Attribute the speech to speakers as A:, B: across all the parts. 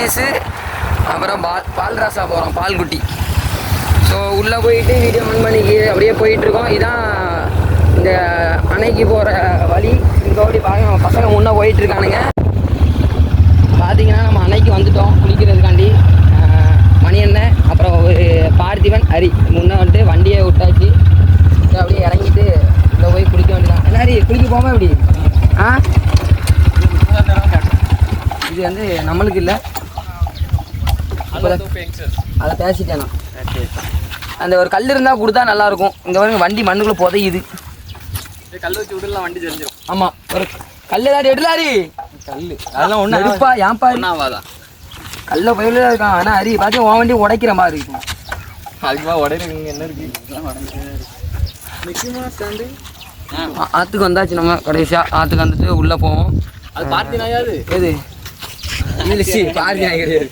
A: தினேஷு அப்புறம் தினேஷ் பால் பால்ராசா போகிறோம் பால்குட்டி. ஸோ உள்ளே போயிட்டு வீடியோ ஆன் பண்ணிக்கு அப்படியே போயிட்டுருக்கோம். இதான் இந்த அணைக்கு போகிற வழி. இங்கே ஓடி பாருங்க பசங்க முன்னே போயிட்டுருக்கானுங்க. பார்த்தீங்கன்னா நம்ம அணைக்கு வந்துட்டோம் குளிக்கிறதுக்காண்டி. மணியண்ணன் மணி அண்ணன் அப்புறம் ஒரு பார்த்திபன் ஹரி. முன்னே வந்துட்டு வண்டியை விட்டாச்சு. அப்படியே இறங்கிட்டு இங்கே போய் குளிக்க வேண்டியதான் என்ன ஹரி குளிக்க போமா இப்படி ஆ? இது வந்து நம்மளுக்கு இல்லை. அதை பேசிட்டேன் நான். அந்த ஒரு கல் இருந்தால் கொடுத்தா நல்லா இருக்கும் இங்கே பாருங்க வண்டி மண்ணுக்குள்ளே புதையுது.
B: கல் வச்சு விடலாம் வண்டி தெரிஞ்சிடும்
A: ஆமாம் ஒரு கல் ஏதாடி எடுலாரி
B: கல் அதெல்லாம் ஒன்றும்
A: எடுப்பா ஏன்பா
B: ஒன்றாவாதான்
A: கல்ல பயில இருக்கான். ஆனால் ஹரி பார்த்து உன் வண்டி உடைக்கிற மாதிரி இருக்கும்.
B: அதுக்குமா உடையிறீங்க என்ன இருக்கு? நிற்குமா ஸ்டாண்டு
A: ஆ- ஆத்துக்கு வந்தாச்சு நம்ம கடைசியாக ஆத்துக்கு வந்துட்டு உள்ளே போவோம்.
B: அது பார்த்தி நாயாது
A: எது? பார்த்தி நாய் கிடையாது.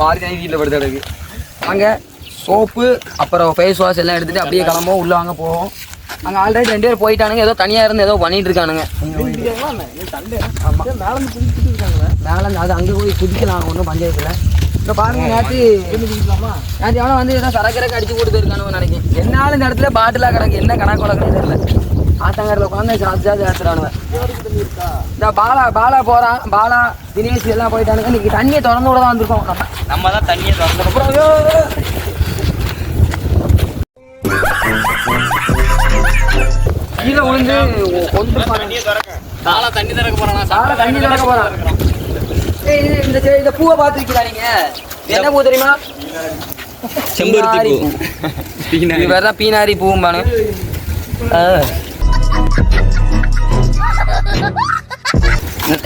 A: பார்த்தி வீட்டில் படுத்த கிடக்கு. வாங்க சோப்பு அப்புறம் ஃபேஸ் வாஷ் எல்லாம் எடுத்துகிட்டு அப்படியே கிளம்போம் உள்ளே வாங்க போவோம். அங்கே ஆல்ரெடி ரெண்டு பேர் போயிட்டானுங்க. ஏதோ தனியாக இருந்து ஏதோ பண்ணிட்டு இருக்கானுங்க. மேலே அது அங்கே போய் குதிக்கலாம். ஒன்றும் பஞ்சாயத்தில். இப்போ பாருங்க நேற்று நேற்று எவனோ வந்து ஏதோ சரக்கரக்கு அடிச்சு போட்டு நினைக்கிறேன். என்னாலும் இந்த இடத்துல பாட்டிலாக கிடக்கு. என்ன கணக்கு வழக்குன்னு தெரியல. ஆத்தங்கரில் உட்காந்து சாத்து ஏற்றுறானுங்க இந்த பாலா பாலா போகிறான் பாலா தினேஷ் எல்லாம் போயிட்டானுங்க. இன்னைக்கு தண்ணியை திறந்து விட தான் வந்திருக்கோம். நம்ம
B: நம்ம தான் தண்ணியை திறந்து
A: அப்புறம் கீழே விழுந்து கொண்டு
B: தண்ணி திறக்க
A: தண்ணி இந்த இந்த பூவை பார்த்துருக்கீங்களா என்ன பூ தெரியுமா?
B: செம்பருத்தி பூ.
A: பூ. வேற தான் பீனாரி பூம்பானு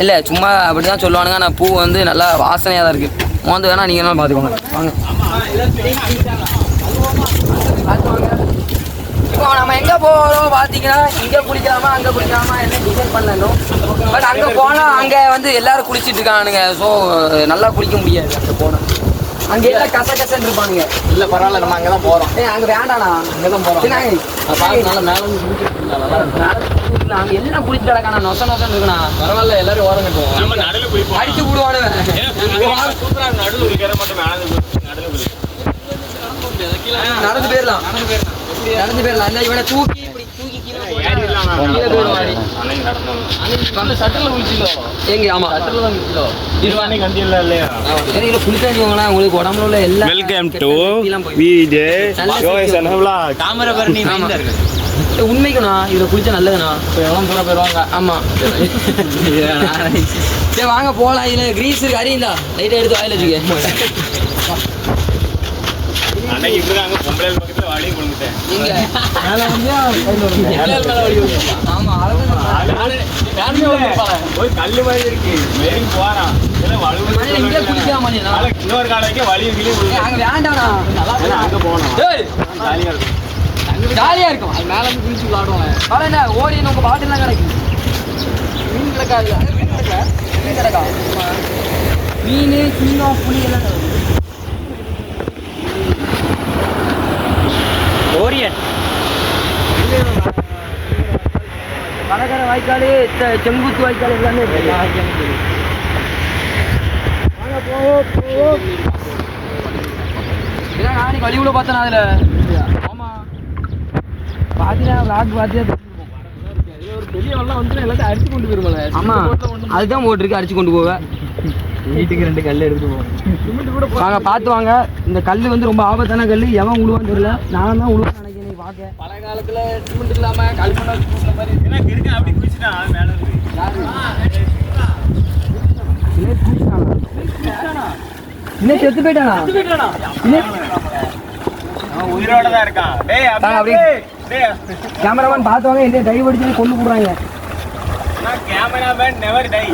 A: இல்ல சும்மா அப்படிதான் சொல்லுவானுங்க. ஆனால் பூ வந்து நல்லா வாசனையாக தான் இருக்கு. மோந்து வேணா நீங்க என்ன பார்த்துக்கோங்க வாங்க. இப்போ நம்ம எங்க போறோம் பாத்தீங்கன்னா இங்க குளிக்கலாமா அங்க குளிக்கலாமா என்ன டிசைட் பண்ணணும். பட் அங்க போனா அங்க வந்து எல்லாரும் குளிச்சிட்டு இருக்கானுங்க. ஸோ நல்லா குளிக்க முடியாது. அங்க போனா. அங்க எல்லாம் கச கசன்னு இருப்பானுங்க.
B: இல்ல பரவாயில்ல நம்ம அங்கதான் போறோம்.
A: ஏய் அங்க வேண்டாண்ணா.
B: அங்கதான் போறோம். நல்லா மேல.
A: அங்க எல்லாம் குளிச்சு கிடக்கானா நொச நொசன்னு இருக்குண்ணா.
B: பரவாயில்ல எல்லாரும் ஓரம் கட்டுவோம்.
C: நம்ம நடுவில் குளிப்போம்.
A: அடிச்சு விடுவானுவன்
C: சூப்பரா நடுவில் குளிக்கிற மட்டும் மேலே நடுவில் குளிப்போம்
A: நடந்து போயிடலாம். நடந்து போயிடலாம். அந்த இவனை தூக்கி உங்களுக்கு உடம்புல உள்ள எல்லா
C: வெல்கம் டு. விஜே
A: நல்ல
C: யோகேஷ்
A: சக்தி.
C: அனகுலா
B: தாமிர பரணி
A: ஆமா.
B: இருக்கு
A: ஏய், உண்மைக்குண்ணா இதுல குளிச்சா நல்லதுண்ணா
B: எவ்வளோ தூரம் போயிடுவாங்க
A: ஆமா சரி வாங்க போலாம் இதுல கிரீஸ் இருக்கு அறியுந்தா லைட்டா எடுத்து வாயில வச்சுக்க
C: அன்னைக்கு இப்படிதாங்க பொம்பளை பக்கத்தில் வழியும் கொடுத்துட்டேன்
A: எங்க
B: மேலே வந்து மேலே மேலே வழி விடுவோம்
A: ஆமா
C: போய் கல்லு மாதிரி இருக்கு. மேரி போறான் இன்னொரு காலைக்கு வழி கிளி
A: அங்க
C: போனோம் ஜாலியா இருக்கும்.
A: ஜாலியா இருக்கும்.
B: அது மேலே இருந்து குளிச்சு விளாடுவாங்க
A: என்ன? ஓடி உங்க பாட்டுலாம் கிடைக்கும். மீன் கிடக்காது மீன் கிடக்கா? மீன் சீனம் புளி எல்லாம் கிடக்கும்
C: ஓரியன்.
A: வடகர வாய்க்கால் செங்குத்து வாய்க்கால் எல்லாமே இதான் நாளைக்கு வழிவுல பார்த்தேன் அதுல? ஆமா. பாத்தீங்கன்னா விளாக் பார்த்து
B: ஒரு பெரிய வெள்ளம் வந்து எல்லாத்தையும் அடிச்சு கொண்டு போயிருக்கோம்ல
A: ஆமா. அதுதான் போட்டிருக்கு அடிச்சு கொண்டு போவேன்.
B: வீட்டுக்கு ரெண்டு கல் எடுத்துட்டு போவோம்
A: வாங்க பார்த்து வாங்க. இந்த கல் வந்து ரொம்ப ஆபத்தான கல் எவன் உழுவான்னு தெரியல. நான் தான் உழுவான்னு நினைக்கிறேன் பார்க்க.
B: பழைய காலத்துல சிமெண்ட் இல்லாம களிமண்ணை வச்சு பூசுன மாதிரி
C: என்ன இருக்கு அப்படி குளிச்சுட்டான் மேல
A: இன்னும் செத்து போயிட்டானா?
C: உயிரோட தான் இருக்கான். அப்படியே
A: கேமராமேன் பார்த்தவங்க என்ன கை பிடிச்சு கொண்டு போடுறாங்க.
C: நான் கேமராமேன் நெவர் டை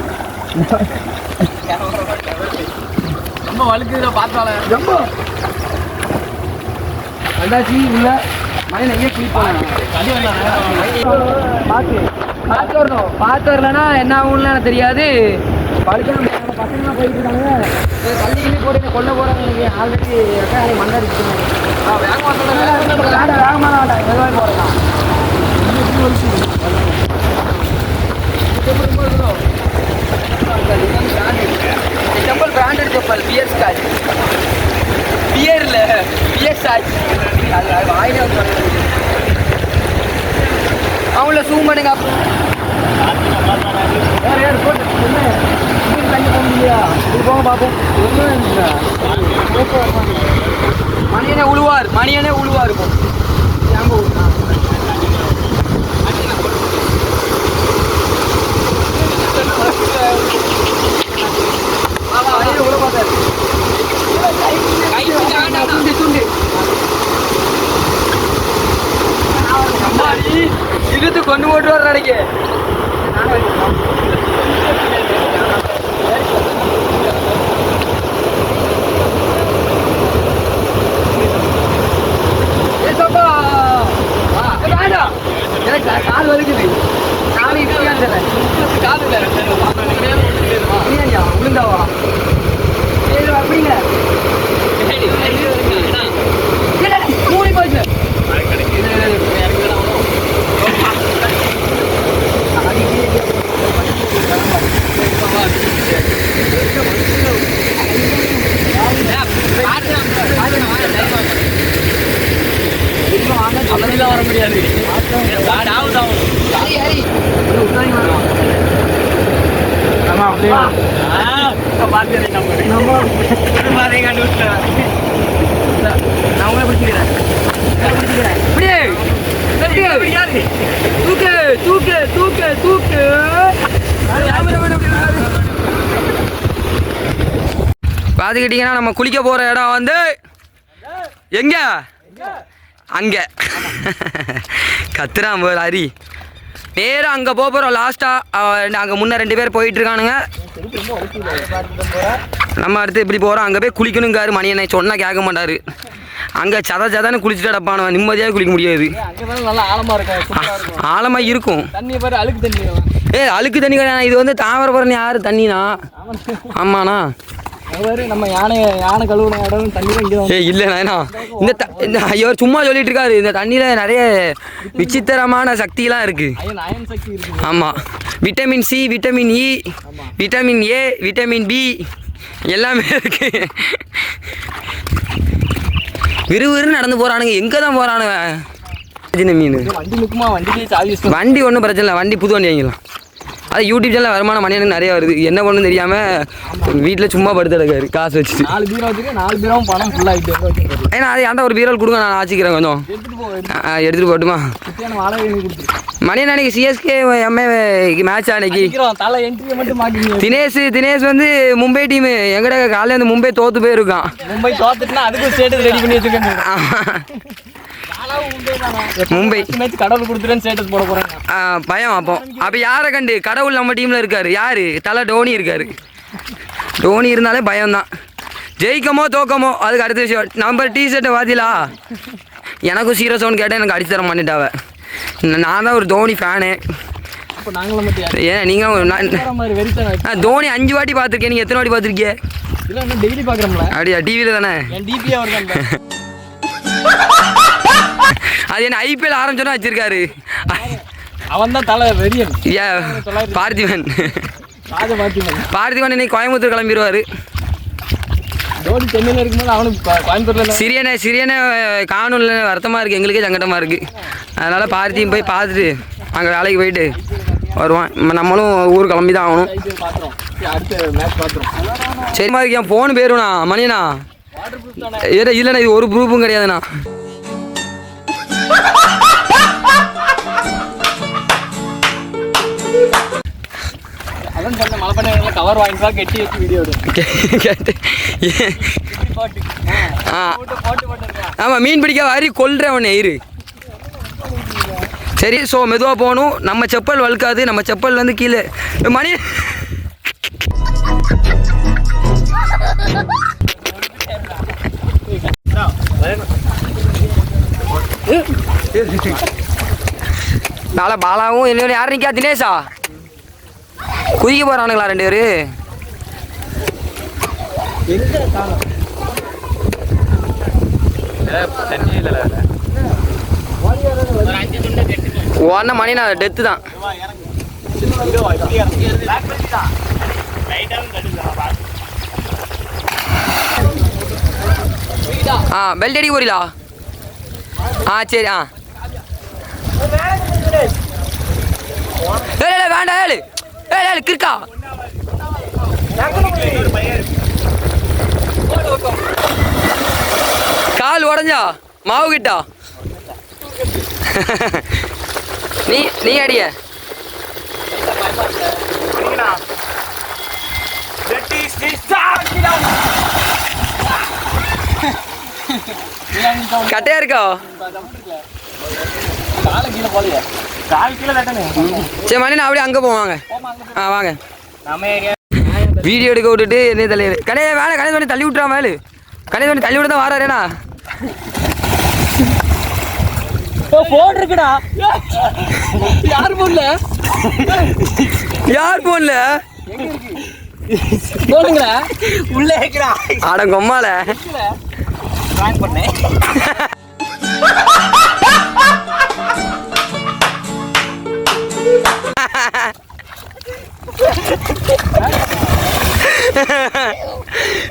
B: ரொம்ப வழுக்குதுல பார்த்தால.
A: ரொம்ப. வந்தாச்சு உள்ள மணி நிறைய பண்ணலாம் பார்த்து பார்த்து வரணும். பார்த்து வரலன்னா என்ன ஆகும்னு எனக்கு தெரியாது. பழுக்கணும் பசங்களாம் போயிட்டு இருக்காங்க. தள்ளி போட்டு கொல்ல போகிறாங்க ஆல்ரெடி மண்ணை அடிச்சுட்டாங்க வேகமாக வேகமாக மெதுவாக போகிறேன் up. தூக்கு தூக்கு தூக்கு தூக்கு பார்த்துக்கிட்டிங்கன்னா நம்ம குளிக்க போகிற இடம் வந்து எங்க? அங்கே. கத்துறான் போர் ஹரி நேராக அங்கே போக போகிறோம் லாஸ்ட்டாக அங்கே முன்னே ரெண்டு பேர் போயிட்டு இருக்கானுங்க. நம்ம அடுத்து இப்படி போகிறோம் அங்கே போய் குளிக்கணுங்காரு மணி என்ன சொன்னால் கேட்க மாட்டாரு. அங்கே சத சதன்னு குளிச்சுட்டு கிடப்பானவன் நிம்மதியாக குளிக்க முடியாது. ஆழமாக இருக்கும்.
B: தண்ணி பாரு அழுக்கு தண்ணி
A: ஏ அழுக்கு தண்ணி கிடையாது. இது வந்து தாமிரபரணி யாரு தண்ணினா. ஆமாண்ணா.
B: நம்ம யானை யானை கழுவுன இடம் தண்ணி தான் இங்கே
A: ஏ இல்லை நாயனா இந்த இந்த ஐயோ சும்மா சொல்லிட்டு இருக்காரு. இந்த தண்ணியில் நிறைய விசித்திரமான சக்திலாம்
B: இருக்கு.
A: ஆமாம் vitamin C vitamin E vitamin A vitamin B எல்லாமே இருக்கு. விறுவிறுன்னு நடந்து போகிறானுங்க எங்கே தான் போகிறானுங்க மீன்
B: வண்டி
A: ஒன்றும் பிரச்சனை இல்லை. வண்டி புது வண்டி வாங்கிக்கலாம் அது யூடியூப் சேனல் வருமானம் மணி எனக்கு நிறைய வருது. என்ன பண்ணுன்னு தெரியாமல் வீட்டில் சும்மா படுத்து கிடக்காரு. காசு வச்சுட்டு.
B: நாலு பீரோ வச்சுட்டு நாலு பீரோவும் பணம் ஃபுல்லாகிட்டு
A: ஏன்னா அது ஏன்டா ஒரு பீரல் கொடுங்க நான் ஆச்சிக்கிறேன் கொஞ்சம். எடுத்துகிட்டு போட்டுமா?
B: சுத்தியான வாழை கொடுத்துரு.
A: மணி அன்னைக்கு? சிஎஸ்கே எம்ஏ மேட்ச் அன்னைக்கு? தினேஷ் தினேஷ் வந்து மும்பை டீமு எங்கட காலையில் வந்து மும்பை தோத்து போயிருக்கான்.
B: மும்பை தோத்துட்டுனா அதுக்கும் ஸ்டேட்டஸ் ரெடி பண்ணி வச்சுக்கோங்க
A: மும்பை.
B: மேட்ச் கடவுள் கொடுத்துருன்னு ஸ்டேட்டஸ் போட
A: பயம் அப்போ. அப்போ யாரை கண்டு? கடவுள் நம்ம டீமில் இருக்காரு. யாரு? தலை டோனி இருக்காரு. டோனி இருந்தாலே பயம்தான். ஜெயிக்கமோ தோக்கமோ? அதுக்கு அடுத்த விஷயம் நம்ம டிஷர்ட்டை வாத்திலா? எனக்கும் சீரியஸ் சவுண்ட் கேட்டால் எனக்கு அடிச்சு தர மாட்டேட்டாவ நான் தான் ஒரு தோனி ஃபேனு ஏன் நீங்கள் தோனி அஞ்சு வாட்டி பார்த்துருக்கேன் நீங்கள் எத்தனை வாட்டி பார்த்துருக்கீங்க அப்படியா டிவியில் தானே? அது என்ன ஐபிஎல் ஆரம்பிச்சோன்னா வச்சிருக்காரு.
B: அவன் தான் தலை வெறியன்.
A: ஏ பார்த்திபன். பார்த்திபன் இன்னைக்கு கோயம்புத்தூர் கிளம்பிடுவார்
B: தோனி சென்னையில் இருக்கும்போது அவனுக்கு கோயம்புத்தூர்ல
A: சிறியனை சிறியனை காணொலியில் வருத்தமாக இருக்குது எங்களுக்கே சங்கடமாக இருக்குது அதனால் பார்த்தியும் போய் பார்த்துட்டு அங்கே வேலைக்கு போயிட்டு வருவான். நம்ம- நம்மளும் ஊர் கிளம்பி தான் ஆகணும்.
B: சரி,
A: மாதிரி என் ஃபோன் போயிருண்ணா மணிண்ணா ஏடா இல்லைண்ணா இது ஒரு ப்ரூஃபும் கிடையாதுண்ணா.
B: கவர் வாங்கிட்டு கெட்டி வச்சு வீடியோ
A: ஆமாம் மீன் பிடிக்க வாரி கொல்றவனே இரு. சரி ஸோ மெதுவாக போகணும். நம்ம செப்பல் வழுக்காது நம்ம செப்பல் வந்து கீழே. மணி. நாளை பாலாவும் இன்னொன்று யார் நிற்கா தினேஷா? குதிக்க போகிறானுங்களா ரெண்டு பேர்? ஒன்ன மணி நான் டெத்து தான். ஆ பெல்ட் அடிக்க போறீங்களா? ஆ சரி ஆ. ஏழு வேண்டாம் ஏழு ஏழு ஏழு கிருக்கா கால் உடஞ்சா மாவு கிட்டா? நீ நீ அடிய. கட்டையா
B: கீழே தட்டனே
A: சரி மணி நான் அப்படியே அங்கே போவாங்க ஆ வாங்க. வீடியோ எடுக்க விட்டுட்டு என்ன தலைவர் கடையை வேலை கணேஷ் பண்ணி தள்ளி விட்டுறா மேலு கணேஷ் பண்ணி தள்ளி விட தான் வாராரேண்ணா
B: போன் இருக்குடா யார் போன்ல
A: யார் போன்ல
B: போனுங்களா உள்ள இருக்கிறா
A: ஆட கொம்மால
B: ட்ராயிங் பண்ணேன்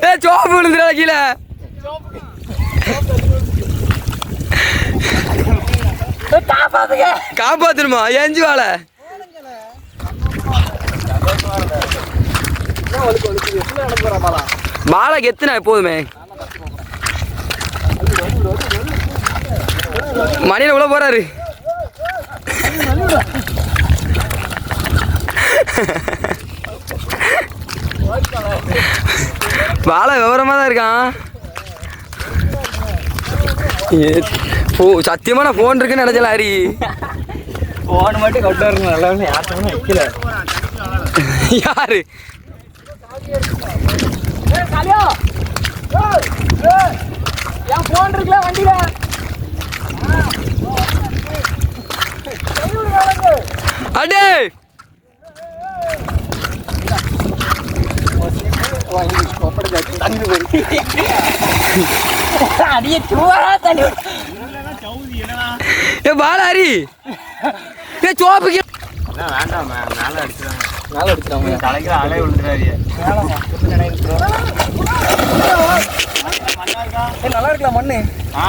A: ஏ சோப்பு விழுந்துடா கீழே. காப்பாத்தணுமா? எஞ்சி வாழ. பாலா கெத்துனா எப்போதுமே மணியில உள்ள போறாரு பாலா விவரமா தான் இருக்கான் ஏ, ஓ சத்தியமான ஃபோன் இருக்குன்னு நினைச்சல ஹரி
B: போன் மட்டும் கொண்டு வரணும் நல்லா யார்ட்டுமே வைக்கல
A: யாரு
B: போன் இருக்குல்ல வண்டியில
A: அடே!
B: தண்ணி
A: ஏ பாலா ஹரி ஏ சோப்பு கீழே
C: அண்ணா, வேண்டாம் மேல அடிச்சிடாங்க.
B: மேல அடிச்சிடாங்க.
C: தலைக்கு அலை
B: நல்லா இருக்கலாம் மண்ணு.
C: ஆ.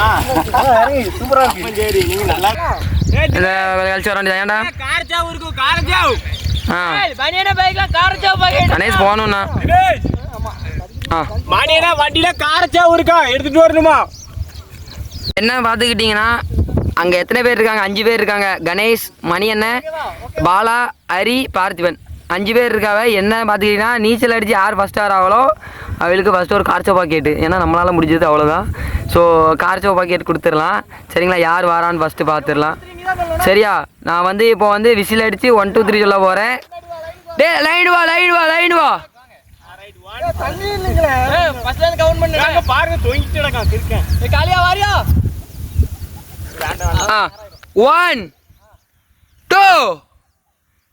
B: சூப்பரா
C: சரி நீங்க நல்லா
A: இந்த கழிச்சு
B: பனியன பைக்ல
A: போகணும்ண்ணா.
C: இருக்கா? எடுத்துட்டு வரணுமா?
A: என்ன பார்த்துக்கிட்டிங்கன்னா அங்கே எத்தனை பேர் இருக்காங்க? அஞ்சு பேர் இருக்காங்க. கணேஷ் மணி அண்ணன் பாலா ஹரி பார்த்திபன். அஞ்சு பேர் இருக்காவ என்ன பார்த்துக்கிட்டிங்கன்னா நீச்சல் அடித்து யார் ஃபஸ்ட் ஆகிறாங்களோ அவளுக்கு ஃபஸ்ட்டு ஒரு கார்ச்சோ பாக்கெட்டு ஏன்னா நம்மளால் முடிஞ்சது அவ்வளோதான் ஸோ கார்ச்சோ பாக்கெட் கொடுத்துடலாம். சரிங்களா? யார் வாரான்னு ஃபஸ்ட்டு பார்த்துடலாம். சரியா? நான் வந்து இப்போ வந்து விசில் அடித்து ஒன் டூ த்ரீ சொல்ல போகிறேன் டே லைன் வா லைன் வா லைன் வா. ஒன் டூ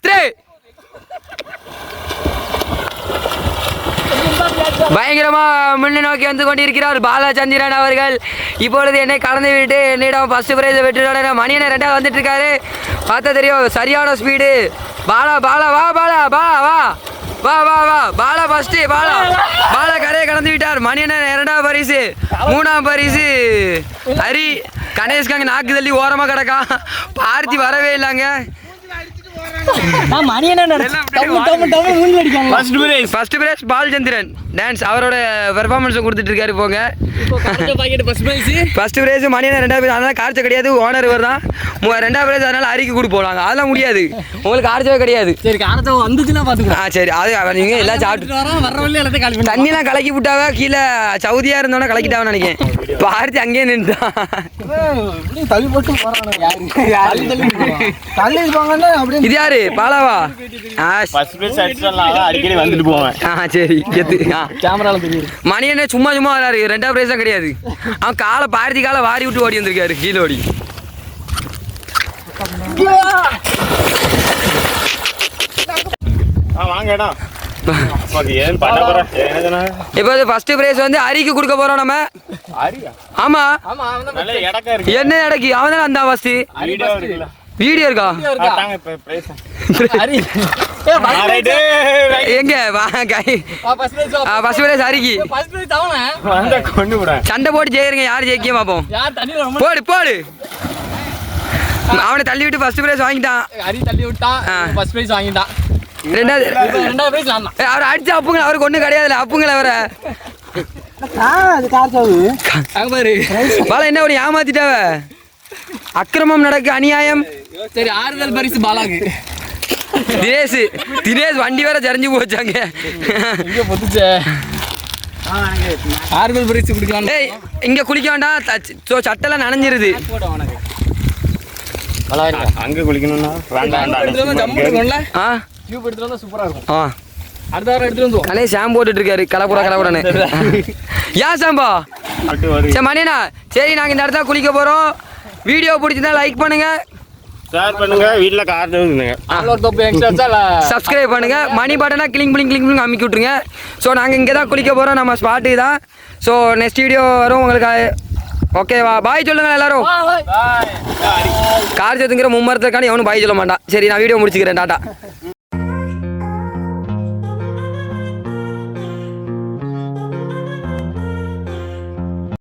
A: த்ரீ பயங்கரமா முன்னே நோக்கி வந்து கொண்டிருக்கிறார் பாலச்சந்திரன் அவர்கள். இப்பொழுது என்னை கலந்து விட்டு என்னிடம் ஃபர்ஸ்ட் பிரைஸ் வெற்றியோட மணியனை ரெண்டாவது வந்துட்டு இருக்காரு. பார்த்தா தெரியும் சரியான ஸ்பீடு பாலா பாலா வா பாலா வா வா. வா வா வா. பாலா ஃபர்ஸ்ட் பாலா. பாலா கரையை கடந்து விட்டார். மணியனை இரண்டாவது பரிசு. மூணாம் பரிசு. ஹரி கணேஷ்காங்க நாக்கு தள்ளி ஓரமாக கிடக்கா பார்த்தி வரவே இல்லைங்க.
B: மணி என்ன
C: first prize
A: first prize Balachandran dance அவரோட பெர்ஃபார்மன்ஸை கொடுத்துட்டு இருக்காரு போங்க.
B: இப்போ காரச்சா packet first prize
A: first prize Maniyan ரெண்டாவது பிரைஸ் அதனால கார்ச்சை கிடையாது ஓனர் இவர் தான் ரெண்டாவது பிரைஸ் அதனால அறிக்கை கொடு போலாங்க. அதெல்லாம் முடியாது. உங்களுக்கு கார்ச்சவே கிடையாது.
B: சரி காரச்சா வந்துச்சுன்னா பாத்துக்கலாம்.
A: ஆ சரி அது நீங்க எல்லாம் சாப்பிட்டு தண்ணிலாம் கலக்கி விட்டாவ கீழே சவுதியா இருந்தோன்னா கலக்கிட்டாவன்னு நினைக்கிறேன். பார்த்து அங்கேயே நின்றுட்டான்
B: தள்ளி போட்டு அப்படியே
A: இது யாரு? பாலாவா?
C: அடிக்கடி வந்துட்டு போவேன்.
A: ஆ சரி. எத்து
B: கேமரால
A: மணி என்ன சும்மா சும்மா வராரு ரெண்டாவது பிரைஸ் தான் கிடையாது. அவன் காலை பாரதி காலை வாரி விட்டு ஓடி வந்திருக்காரு. கீழே ஓடி. இப்போ ஃபர்ஸ்ட் பிரைஸ் வந்து அரிக்கு கொடுக்க போறோம் நம்ம.
C: ஆரியா
A: ஆமா. என்ன இடக்கு? அவன் அந்த ஃபர்ஸ்ட்
C: வீடியோ
A: இருக்கா. எங்க?
B: ஃபர்ஸ்ட் பிரைஸ்
C: விட.
A: சண்டை போட்டு ஜெயிருங்க யார் ஜெயிக்க
B: ரொம்ப
A: போடு போடு. அவனை தள்ளி விட்டு ஃபர்ஸ்ட் பிரைஸ் வாங்கிட்டான்.
B: ஹரி தள்ளி விட்டான். ஃபர்ஸ்ட் பிரைஸ் வாங்கிட்டான்.
A: ரெண்டாவது.
B: பிரைஸ் நான்
A: அவர் அடிச்ச அப்புங்க அவருக்கு ஒன்றும் கிடையாதுல்ல அப்புங்கள அவரை.
B: அது கார் சாவு அங்க பாரு.
A: பாலா என்ன ஒரு ஏமாத்திட்டாவ? அக்கிரமம் நடக்கு அநியாயம்.
B: சரி ஆறுதல் பரிசு பாலாக்கு.
A: தினேஷ் தினேஷ் வண்டி வேற சரிஞ்சு போச்சாங்க.
B: இங்க பொத்துச்சே. ஆறுதல் பரிசு கொடுக்கலாம்
A: ஏய் இங்க குளிக்க வேண்டாம். சட்டெல்லாம் நனைஞ்சிருது.
C: அங்க குளிக்கணும்னா வேண்டாம் வேண்டாம்.
A: ஆ?
B: டியூப் எடுத்துட்டு வந்தா சூப்பரா இருக்கும்.
A: ஆ.
B: அடுத்த வாரம் எடுத்துட்டு வந்துவோம்
A: அண்ணே ஷாம்பு போட்டுட்டு இருக்காரு கலப்புடா கலப்புடன்னு ஏன் ஷாம்பா சரி மணியண்ணா சரி நாங்கள் இந்த இடத்துல குளிக்க போகிறோம் வீடியோ பிடிச்சிருந்தா லைக் பண்ணுங்க.
C: ஷேர் பண்ணுங்க வீட்டுல கார் இருந்துங்க.
A: சப்ஸ்கிரைப் பண்ணுங்க. மணி பட்டனா கிளிங் பிளிங் கிளிங் பிளிங் அமுக்கி விட்ருங்க ஸோ நாங்கள் இங்கே தான் குளிக்க போகிறோம் நம்ம ஸ்பாட்டு தான். ஸோ நெக்ஸ்ட் வீடியோ வரும் உங்களுக்கு ஓகேவா பாய் சொல்லுங்க எல்லாரும். கார் சத்துங்கிற மும்மரத்துக்கான எவனும் பாய் சொல்ல மாட்டான். சரி நான் வீடியோ முடிச்சுக்கிறேன். டாட்டா